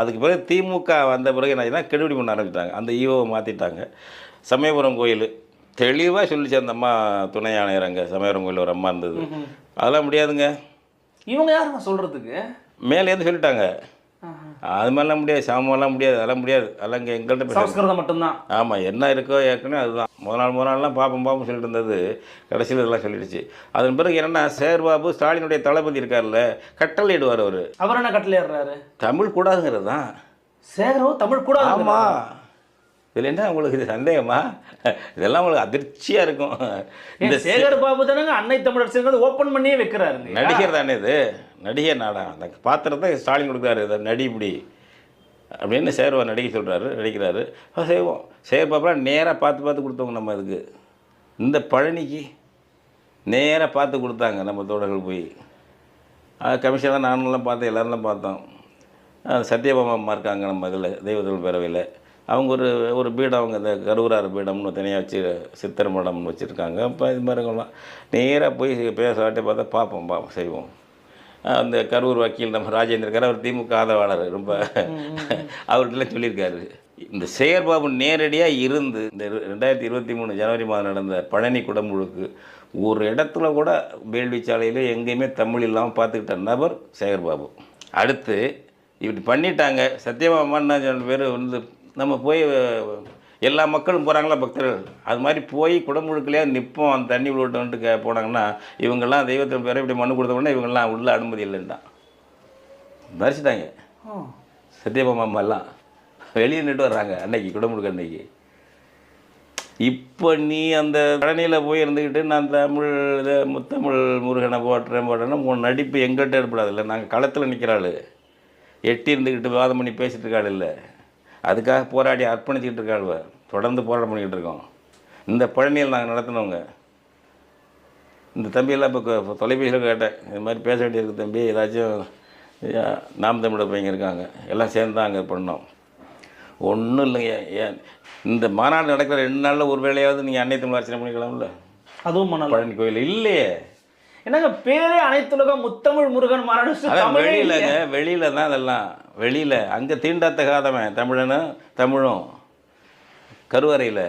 அதுக்கு பிறகு திமுக வந்த பிறகு என்ன கெடுபிடி பண்ண ஆரம்பிச்சிட்டாங்க. அந்த ஈவோவை மாற்றிட்டாங்க சமயபுரம் கோயில் தெளிவாக சொல்லிச்சு அந்த அம்மா துணை ஆணையர் அங்கே. சமயபுரம் கோயில் ஒரு அம்மா இருந்தது. அதெல்லாம் முடியாதுங்க. இவங்க யாருங்க சொல்றதுக்கு? மேலேருந்து சொல்லிட்டாங்க. அது மாதிரிலாம் முடியாது சாமெல்லாம் முடியாது அதெல்லாம் முடியாது. அதெல்லாம் இங்கே எங்கள்கிட்ட பேச சமஸ்கிருதம் மட்டும்தான். ஆமாம் என்ன இருக்கோ ஏற்கனவே அதுதான். முத நாள் முத நாள்லாம் பாப்போம் பாப்போம் சொல்லிட்டு இருந்தது. கடைசியில் இதெல்லாம் சொல்லிடுச்சு. அதன் பிறகு என்னன்னா சேர்பாபு ஸ்டாலினுடைய தளபதி இருக்கார்ல கட்டளை இடுவார் அவர். அவர் என்ன கட்டளை ஏறுறாரு தமிழ் கூடாதுங்கிறது தான் சேகரோ தமிழ் கூட ஆமாம் இதில் என்ன உங்களுக்கு? இது சந்தேகமா? இதெல்லாம் உங்களுக்கு அதிர்ச்சியாக இருக்கும். இந்த சேகர் பாபு தானங்க அன்னை தமிழர் சேர்ந்து ஓபன் பண்ணியே வைக்கிறாருங்க. நடிகர் தானே இது? நடிகர் நாடா? அந்த பாத்திரத்தை ஸ்டாலின் கொடுக்குறாரு இதை நடி இப்படி. அப்படின்னு சேர்வா நடிக்க சொல்கிறாரு நடிக்கிறாரு. செய்வோம் சேர்பாப்பெல்லாம் நேராக பார்த்து பார்த்து கொடுத்தவங்க நம்ம இதுக்கு. இந்த பழனிக்கு நேராக பார்த்து கொடுத்தாங்க நம்ம தோழர்கள் போய். கமிஷன் தான் நானும்லாம் பார்த்தேன் எல்லாரும் பார்த்தோம். சத்யபாமா அம்மா இருக்காங்க நம்ம இதில் தெய்வத்தமிழ் பேரவையில். அவங்க ஒரு ஒரு பீடம் அவங்க இந்த கருவூரார் பீடம்னு தனியாக வச்சு சித்தர் மடம்னு வச்சுருக்காங்க. இப்போ இது மாதிரிலாம் நேராக போய் பேசவாட்டி பார்த்தா பார்ப்போம் பார்ப்போம் செய்வோம். அந்த கரூர் வக்கீல் நம்ம ராஜேந்திரக்கார் அவர் திமுக ஆதரவாளர் ரொம்ப அவர்கிட்டலாம் சொல்லியிருக்காரு. இந்த செயற்பாபு நேரடியாக இருந்து இந்த ரெண்டாயிரத்தி இருபத்தி மூணு ஜனவரி மாதம் நடந்த பழனி குடமுழுக்கு ஒரு இடத்துல கூட வேள்விச்சாலையில் எங்கேயுமே தமிழ் இல்லாமல் பார்த்துக்கிட்ட நபர் சேகர்பாபு. அடுத்து இப்படி பண்ணிட்டாங்க. சத்யபாமான்னு பேர் வந்து நம்ம போய் எல்லா மக்களும் போகிறாங்களா பக்தர்கள்? அது மாதிரி போய் குடமுழுக்கிலேயே நிற்போம் அந்த தண்ணி விட்டுன்ட்டு கே போனாங்கன்னா இவங்கெல்லாம் தெய்வத்தில் பேரை இப்படி மனு கொடுத்த உடனே இவங்கெல்லாம் உள்ள அனுமதி இல்லைன்ட்டான் மறைச்சிட்டாங்க. சத்யபாமா அம்மா எல்லாம் வெளியே நின்று வர்றாங்க அன்னைக்கு குடமுழுக்கு அன்னைக்கு. இப்போ நீ அந்த பழனியில் போய் இருந்துக்கிட்டு நான் தமிழ் இதை முத்தமிழ் முருகனை போட்டுறேன் போட்டேன்னா உன் நடிப்பு எங்கிட்ட ஏற்படாதில்ல நாங்கள் களத்தில் நிற்கிறாள் எட்டி இருந்துக்கிட்டு வாதம் பண்ணி பேசிட்டு இருக்காள் இல்லை. அதுக்காக போராடி அர்ப்பணிச்சுக்கிட்டு இருக்காள் தொடர்ந்து போராட்டம் பண்ணிக்கிட்டு இருக்கோம். இந்த பழனியில் நாங்கள் நடத்தினவங்க. இந்த தம்பியெல்லாம் இப்போ தொலைபேசியில் கேட்டேன். இது மாதிரி பேச வேண்டியிருக்கு தம்பி. ஏதாச்சும் நாம் தமிழர் பையங்க இருக்காங்க. எல்லாம் சேர்ந்து தான் அங்கே பண்ணோம். ஒன்றும் இல்லைங்க. ஏன் இந்த மாநாடு நடக்கிற ரெண்டு நாளில் ஒரு வேளையாவது நீங்கள் அன்னை தமிழ் அர்ச்சனை பண்ணிக்கலாம்ல அதுவும் பழனி கோயில் இல்லையே. என்னங்க பேரே அனைத்துலக முத்தமிழ் முருகன் தமிழே வெளியிலங்க. வெளியில தான் அதெல்லாம். வெளியில் அங்கே தீண்டாத்தகாதவன் தமிழனும் தமிழும். கருவறையில்.